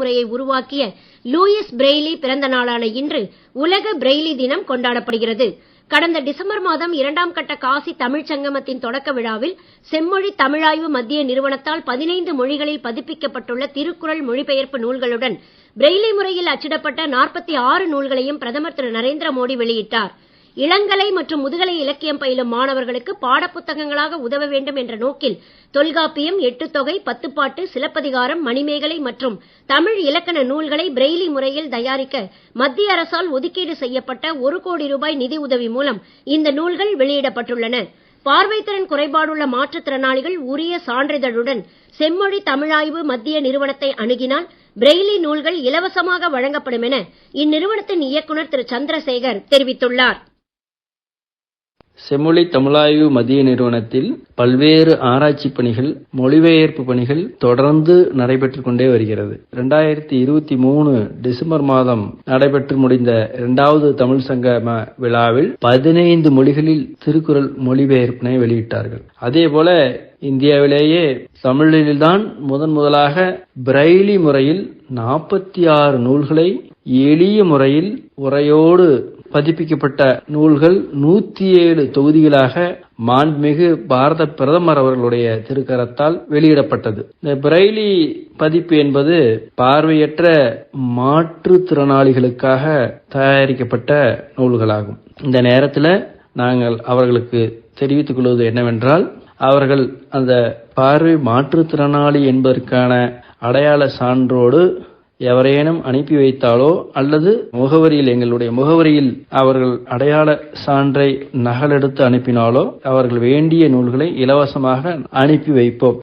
முறையை உருவாக்கிய Lewis Braille பிறந்த நாளான இன்று உலக பிரெய்லி தினம் கொண்டாடப்படுகிறது. கடந்த டிசம்பர் மாதம் இரண்டாம் கட்ட காசி தமிழ்ச் சங்கமத்தின் தொடக்க விழாவில் செம்மொழி தமிழாய்வு மத்திய நிறுவனத்தால் பதினைந்து மொழிகளில் பதிப்பிக்கப்பட்டுள்ள திருக்குறள் மொழிபெயர்ப்பு நூல்களுடன் பிரெய்லி முறையில் அச்சிடப்பட்ட நாற்பத்தி ஆறு நூல்களையும் பிரதமர் திரு நரேந்திர மோடி வெளியிட்டார். இளங்கலை மற்றும் முதுகலை இலக்கியம் பயிலும் மாணவர்களுக்கு பாடப்புத்தகங்களாக உதவ வேண்டும் என்ற நோக்கில் தொல்காப்பியம் எட்டுத்தொகை பத்துப்பாட்டு சிலப்பதிகாரம் மணிமேகலை மற்றும் தமிழ் இலக்கண நூல்களை பிரெய்லி முறையில் தயாரிக்க மத்திய அரசால் ஒதுக்கீடு செய்யப்பட்ட ஒரு கோடி ரூபாய் நிதி உதவி மூலம் இந்த நூல்கள் வெளியிடப்பட்டுள்ளன. பார்வைத்திறன் குறைபாடுள்ள மாற்றுத்திறனாளிகள் உரிய சான்றிதழுடன் செம்மொழி தமிழாய்வு மத்திய நிறுவனத்தை அணுகினால் பிரெய்லி நூல்கள் இலவசமாக வழங்கப்படும் என இந்நிறுவனத்தின் இயக்குனர் திரு. சந்திரசேகர் தெரிவித்துள்ளார். செம்மொழி தமிழாய்வு மத்திய நிறுவனத்தில் பல்வேறு ஆராய்ச்சி பணிகள் மொழிபெயர்ப்பு பணிகள் தொடர்ந்து நடைபெற்றுக் கொண்டே வருகிறது. இரண்டாயிரத்தி இருபத்தி மூணு டிசம்பர் மாதம் நடைபெற்று முடிந்த இரண்டாவது தமிழ் சங்கம விழாவில் பதினைந்து மொழிகளில் திருக்குறள் மொழிபெயர்ப்பினை வெளியிட்டார்கள். அதே போல இந்தியாவிலேயே தமிழில்தான் முதன் முதலாக பிரெய்லி முறையில் நாற்பத்தி ஆறு நூல்களை எளிய முறையில் உரையோடு பதிப்பிக்கப்பட்ட நூல்கள் நூத்தி ஏழு தொகுதிகளாக மாண்புமிகு பாரத பிரதமர் அவர்களுடைய திருக்கரத்தால் வெளியிடப்பட்டது. இந்த பிரெய்லி பதிப்பு என்பது பார்வையற்ற மாற்றுத்திறனாளிகளுக்காக தயாரிக்கப்பட்ட நூல்களாகும். இந்த நேரத்தில் நாங்கள் அவர்களுக்கு தெரிவித்துக் கொள்வது என்னவென்றால் அவர்கள் அந்த பார்வை மாற்றுத்திறனாளி என்பதற்கான அடையாள சான்றோடு எவரேனும் அனுப்பி வைத்தாலோ அல்லது முகவரியில் எங்களுடைய முகவரியில் அவர்கள் அடையாள சான்றை நகலெடுத்து அனுப்பினாலோ அவர்கள் வேண்டிய நூல்களை இலவசமாக அனுப்பி வைப்போம்.